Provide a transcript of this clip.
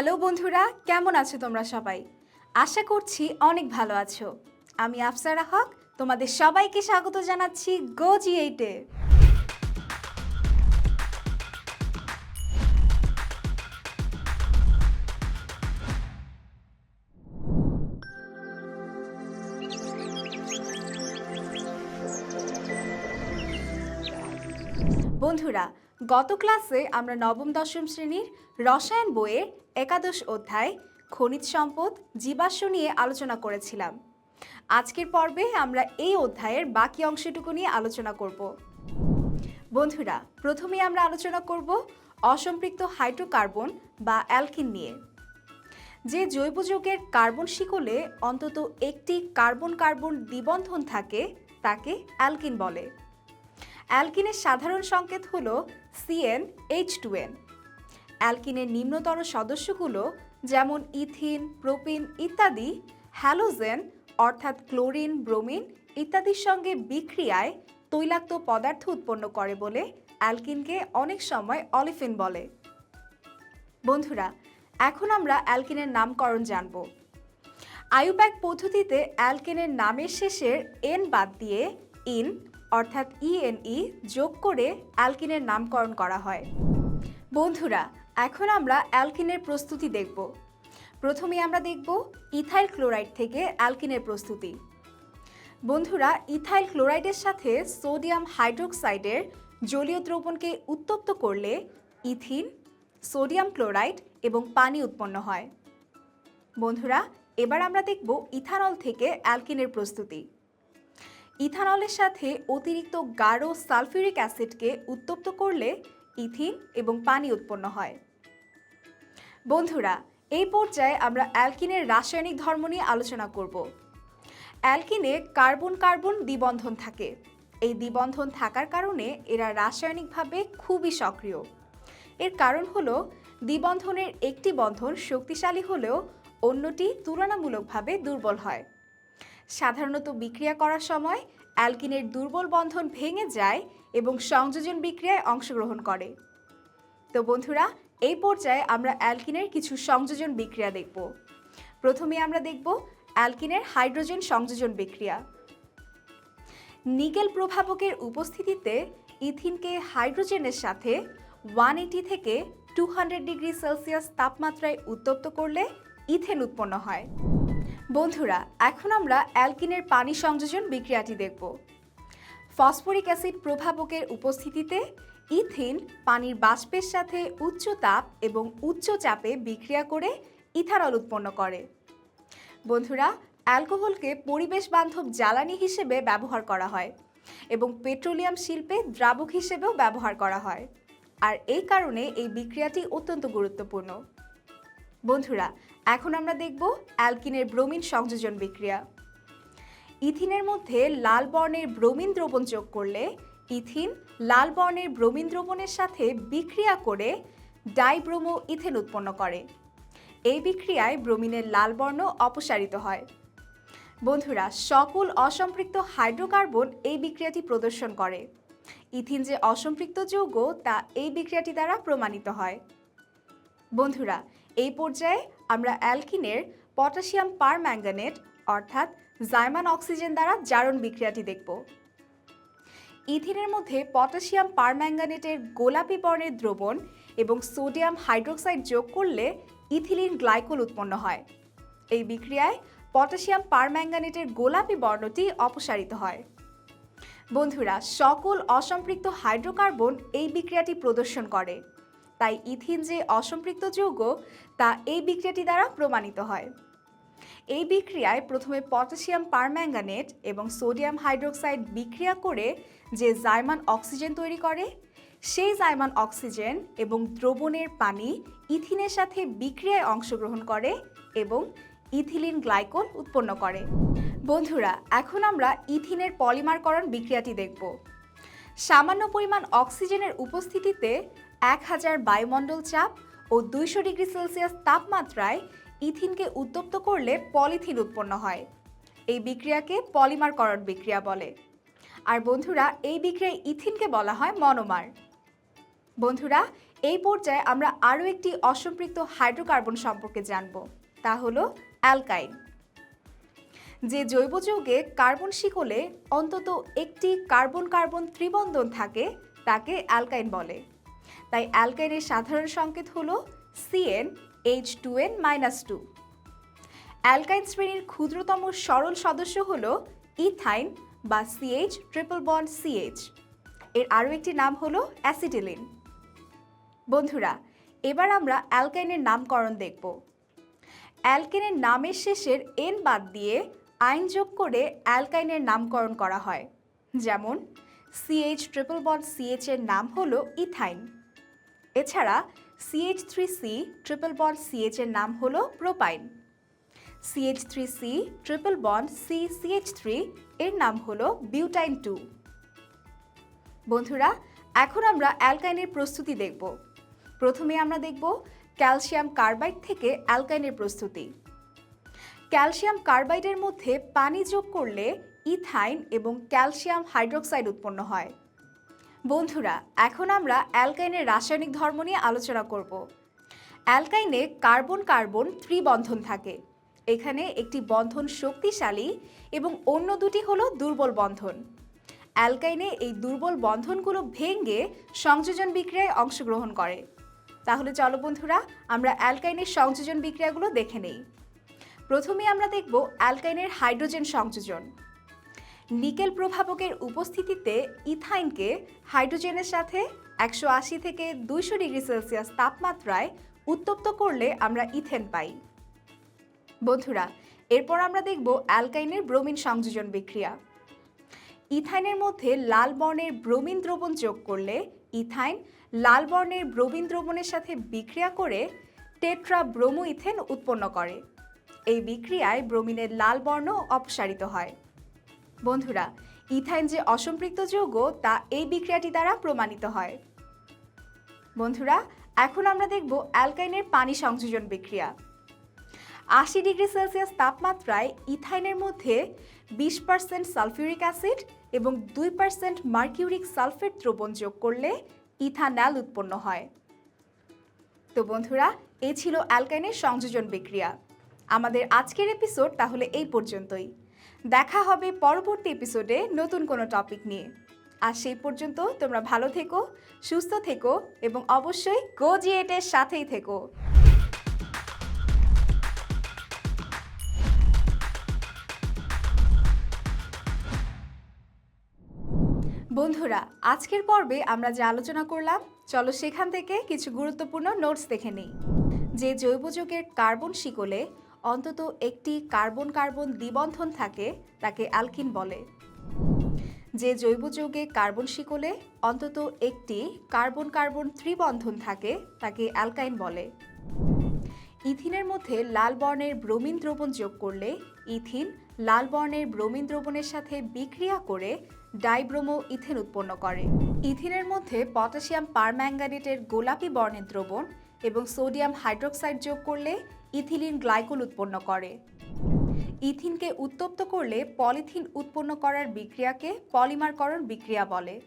Hello বন্ধুরা, কেমন আছো তোমরা সবাই? আশা করছি অনেক ভালো আছো। আমি আফসারা হক, তোমাদের সবাইকে স্বাগত জানাচ্ছি গো জি এইটে বন্ধুরা, গত ক্লাসে আমরা নবম দশম শ্রেণির রসায়ন বইয়ের একাদশ অধ্যায়, খনিজ সম্পদ, জীবাশ্ম নিয়ে আলোচনা করেছিলাম। আজকের পর্বে আমরা এই অধ্যায়ের বাকি অংশটুকু নিয়ে আলোচনা করব। বন্ধুরা প্রথমে আমরা আলোচনা করব অসম্পৃক্ত হাইড্রোকার্বন বা অ্যালকিন নিয়ে। যে জৈব যৌগের কার্বন শিকলে অন্তত একটি কার্বন কার্বন দ্বিবন্ধন থাকে, তাকে অ্যালকিন বলে। অ্যালকিনের সাধারণ সংকেত হল C n H two n অ্যালকিনের নিম্নতর সদস্যগুলো যেমন ইথিন, প্রোপিন ইত্যাদি, হ্যালোজেন অর্থাৎ ক্লোরিন, ব্রোমিন ইত্যাদির সঙ্গে বিক্রিয়ায় তৈলাক্ত পদার্থ উৎপন্ন করে বলে অ্যালকিনকে অনেক সময় অলিফিন বলে। বন্ধুরা, এখন আমরা অ্যালকিনের নামকরণ জানব। আয়ুব্যাক পদ্ধতিতে অ্যালকেনের নামের শেষের এন বাদ দিয়ে ইন অর্থাৎ ইএনই যোগ করে অ্যালকিনের নামকরণ করা হয়। বন্ধুরা এখন আমরা অ্যালকিনের প্রস্তুতি দেখব। প্রথমে আমরা দেখব ইথাইল ক্লোরাইড থেকে অ্যালকিনের প্রস্তুতি। বন্ধুরা, ইথাইল ক্লোরাইডের সাথে সোডিয়াম হাইড্রোক্সাইডের জলীয় দ্রবণকে উত্তপ্ত করলে ইথিন, সোডিয়াম ক্লোরাইড এবং পানি উৎপন্ন হয়। বন্ধুরা, এবার আমরা দেখব ইথানল থেকে অ্যালকিনের প্রস্তুতি। ইথানলের সাথে অতিরিক্ত গাঢ় সালফিউরিক অ্যাসিডকে উত্তপ্ত করলে ইথিন এবং পানি উৎপন্ন হয়। বন্ধুরা, এই পর্যায়ে আমরা অ্যালকিনের রাসায়নিক ধর্ম নিয়ে আলোচনা করব। অ্যালকিনে কার্বন কার্বন দ্বিবন্ধন থাকে। এই দ্বিবন্ধন থাকার কারণে এরা রাসায়নিকভাবে খুবই সক্রিয়। এর কারণ হলো, দ্বিবন্ধনের একটি বন্ধন শক্তিশালী হলেও অন্যটি তুলনামূলকভাবে দুর্বল হয়। সাধারণত বিক্রিয়া করার সময় অ্যালকিনের দুর্বল বন্ধন ভেঙে যায় এবং সংযোজন বিক্রিয়ায় অংশগ্রহণ করে। তো বন্ধুরা এই পর্যায়ে আমরা অ্যালকিনের কিছু সংযোজন বিক্রিয়া দেখব। প্রথমে আমরা দেখব অ্যালকিনের হাইড্রোজেন সংযোজন বিক্রিয়া। নিকেল প্রভাবকের উপস্থিতিতে ইথিনকে হাইড্রোজেনের সাথে ওয়ান এইটি থেকে টু হান্ড্রেড ডিগ্রি সেলসিয়াস তাপমাত্রায় উত্তপ্ত করলে ইথেন উৎপন্ন হয়। বন্ধুরা, এখন আমরা অ্যালকিনের পানি সংযোজন বিক্রিয়াটি দেখব। ফসফরিক অ্যাসিড প্রভাবকের উপস্থিতিতে ইথিন পানির বাষ্পের সাথে উচ্চ তাপ এবং উচ্চ চাপে বিক্রিয়া করে ইথানল উৎপন্ন করে। বন্ধুরা, অ্যালকোহলকে পরিবেশ বান্ধব জ্বালানি হিসেবে ব্যবহার করা হয় এবং পেট্রোলিয়াম শিল্পে দ্রাবক হিসেবেও ব্যবহার করা হয়। আর এই কারণে এই বিক্রিয়াটি অত্যন্ত গুরুত্বপূর্ণ। বন্ধুরা, এখন আমরা দেখব অ্যালকিনের ব্রোমিন সংযোজন বিক্রিয়া। ইথিনের মধ্যে লাল বর্ণের ব্রোমিন দ্রবণ যোগ করলে ইথিন, লাল বর্ণের ব্রোমিন দ্রবণের সাথে বিক্রিয়া করে ডাইব্রোমো ইথেন উৎপন্ন করে। এই বিক্রিয়ায় ব্রোমিনের লাল বর্ণ অপসারিত হয়। বন্ধুরা, সকল অসম্পৃক্ত হাইড্রোকার্বন এই বিক্রিয়াটি প্রদর্শন করে। ইথিন যে অসম্পৃক্ত যৌগ, তা এই বিক্রিয়াটি দ্বারা প্রমাণিত হয়। বন্ধুরা, এই পর্যায়ে আমরা অ্যালকিনের পটাশিয়াম পারম্যাঙ্গানেট, অর্থাৎ জাইমান অক্সিজেন দ্বারা জারণ বিক্রিয়াটি দেখব। ইথিনের মধ্যে পটাশিয়াম পারম্যাঙ্গানেটের গোলাপি বর্ণের দ্রবণ এবং সোডিয়াম হাইড্রোক্সাইড যোগ করলে ইথিলিন গ্লাইকোল উৎপন্ন হয়। এই বিক্রিয়ায় পটাশিয়াম পারম্যাঙ্গানেটের গোলাপি বর্ণটি অপসারিত হয়। বন্ধুরা, সকল অসম্পৃক্ত হাইড্রোকার্বন এই বিক্রিয়াটি প্রদর্শন করে। তাই ইথিন যে অসম্পৃক্ত যৌগ, তা এই বিক্রিয়াটি দ্বারা প্রমাণিত হয়। এই বিক্রিয়ায় প্রথমে পটাশিয়াম পারম্যাঙ্গানেট এবং সোডিয়াম হাইড্রোক্সাইড বিক্রিয়া করে যে জাইমান অক্সিজেন তৈরি করে, সেই জাইমান অক্সিজেন এবং দ্রবণের পানি ইথিনের সাথে বিক্রিয়ায় অংশগ্রহণ করে এবং ইথিলিন গ্লাইকোল উৎপন্ন করে। বন্ধুরা, এখন আমরা ইথিনের পলিমারকরণ বিক্রিয়াটি দেখব। সামান্য পরিমাণ অক্সিজেনের উপস্থিতিতে এক হাজার বায়ুমণ্ডল চাপ ও দুইশো ডিগ্রি সেলসিয়াস তাপমাত্রায় ইথিনকে উত্তপ্ত করলে পলিথিন উৎপন্ন হয়। এই বিক্রিয়াকে পলিমারকরণ বিক্রিয়া বলে। আর বন্ধুরা, এই বিক্রিয়ায় ইথিনকে বলা হয় মনোমার। বন্ধুরা, এই পর্যায়ে আমরা আরও একটি অসম্পৃক্ত হাইড্রোকার্বন সম্পর্কে জানব, তা হলো অ্যালকাইন। যে জৈব যৌগে কার্বন শিকলে অন্তত একটি কার্বন কার্বন ত্রিবন্ধন থাকে, তাকে অ্যালকাইন বলে। তাই অ্যালকাইনের সাধারণ সংকেত হলো CN H two N minus two alkyne শ্রেণির ক্ষুদ্রতম সরল সদস্য হল ইথাইন বা সিএইচ ট্রিপল বন্ড সিএইচ এর আরও একটি নাম হলো অ্যাসিটিলিন বন্ধুরা, এবার আমরা অ্যালকাইনের নামকরণ দেখব। অ্যালকেনের নামের শেষের এন বাদ দিয়ে আইন যোগ করে অ্যালকাইনের নামকরণ করা হয়। যেমন সিএইচ ট্রিপল বন্ড সিএইচ এর নাম হলো ইথাইন এছাড়া CH three C triple bond CH এর নাম হলো propyne CH three C triple bond C CH three এর নাম হলো বিউটাইন টু বন্ধুরা, এখন আমরা অ্যালকাইনের প্রস্তুতি দেখব। প্রথমে আমরা দেখব ক্যালসিয়াম কার্বাইড থেকে অ্যালকাইনের প্রস্তুতি। ক্যালসিয়াম কার্বাইডের মধ্যে পানি যোগ করলে ইথাইন এবং ক্যালসিয়াম হাইড্রোক্সাইড উৎপন্ন হয়। বন্ধুরা, এখন আমরা অ্যালকাইনের রাসায়নিক ধর্ম নিয়ে আলোচনা করব। অ্যালকাইনে কার্বন কার্বন ত্রিবন্ধন থাকে। এখানে একটি বন্ধন শক্তিশালী এবং অন্য দুটি হলো দুর্বল বন্ধন। অ্যালকাইনে এই দুর্বল বন্ধনগুলো ভেঙে সংযোজন বিক্রিয়ায় অংশগ্রহণ করে। তাহলে চলো বন্ধুরা, আমরা অ্যালকাইনের সংযোজন বিক্রিয়াগুলো দেখে নেই। প্রথমে আমরা দেখব অ্যালকাইনের হাইড্রোজেন সংযোজন। নিকেল প্রভাবকের উপস্থিতিতে ইথাইনকে হাইড্রোজেনের সাথে একশো আশি থেকে দুইশো ডিগ্রি সেলসিয়াস তাপমাত্রায় উত্তপ্ত করলে আমরা ইথেন পাই। বন্ধুরা, এরপর আমরা দেখব অ্যালকাইনের ব্রোমিন সংযোজন বিক্রিয়া। ইথাইনের মধ্যে লাল বর্ণের ব্রোমিন দ্রবণ যোগ করলে ইথাইন লাল বর্ণের ব্রোমিন দ্রবণের সাথে বিক্রিয়া করে টেট্রা ব্রোমো ইথেন উৎপন্ন করে। এই বিক্রিয়ায় ব্রোমিনের লাল বর্ণ অপসারিত হয়। বন্ধুরা, ইথাইন যে অসম্পৃক্ত যৌগ, তা এই বিক্রিয়াটি দ্বারা প্রমাণিত হয়। বন্ধুরা, এখন আমরা দেখব অ্যালকাইনের পানি সংযোজন বিক্রিয়া। আশি ডিগ্রি সেলসিয়াস তাপমাত্রায় ইথাইনের মধ্যে বিশ পার্সেন্ট সালফিউরিক অ্যাসিড এবং দুই পার্সেন্ট মার্কিউরিক সালফেট দ্রবণ যোগ করলে ইথানল উৎপন্ন হয়। তো বন্ধুরা এই ছিল অ্যালকাইনের সংযোজন বিক্রিয়া। আমাদের আজকের এপিসোড তাহলে এই পর্যন্তই। দেখা হবে পরবর্তী এপিসোডে নতুন কোনো টপিক নিয়ে। আর সেই পর্যন্ত তোমরা ভালো থেকো, সুস্থ থেকো এবং অবশ্যই গো জিএটের সাথেই থেকো। বন্ধুরা, আজকের পর্বে আমরা যে আলোচনা করলাম, চলো সেখান থেকে কিছু গুরুত্বপূর্ণ নোটস দেখে নিই। যে জৈব যৌগের কার্বন শিকলে অন্তত একটি কার্বন কার্বন দ্বিবন্ধন থাকে, তাকে অ্যালকিন বলে। যে জৈব যৌগে কার্বন শিকলে, অন্তত একটি কার্বন কার্বন ত্রিবন্ধন থাকে, তাকে অ্যালকাইন বলে। ইথিনের মধ্যে লাল বর্ণের ব্রোমিন দ্রবণ যোগ করলে, ইথিন লাল বর্ণের ব্রোমিন দ্রবণের সাথে বিক্রিয়া করে ডাইব্রোমো ইথেন উৎপন্ন করে। ইথিনের মধ্যে পটাশিয়াম পারম্যাঙ্গানেটের গোলাপি বর্ণের দ্রবণ এবং সোডিয়াম হাইড্রোক্সাইড যোগ করলে ইথিলিন গ্লাইকোল উৎপন্ন করে। ইথিনকে উত্তপ্ত করলে পলিথিন উৎপন্ন করার বিক্রিয়াকে পলিমারকরণ বিক্রিয়া বলে।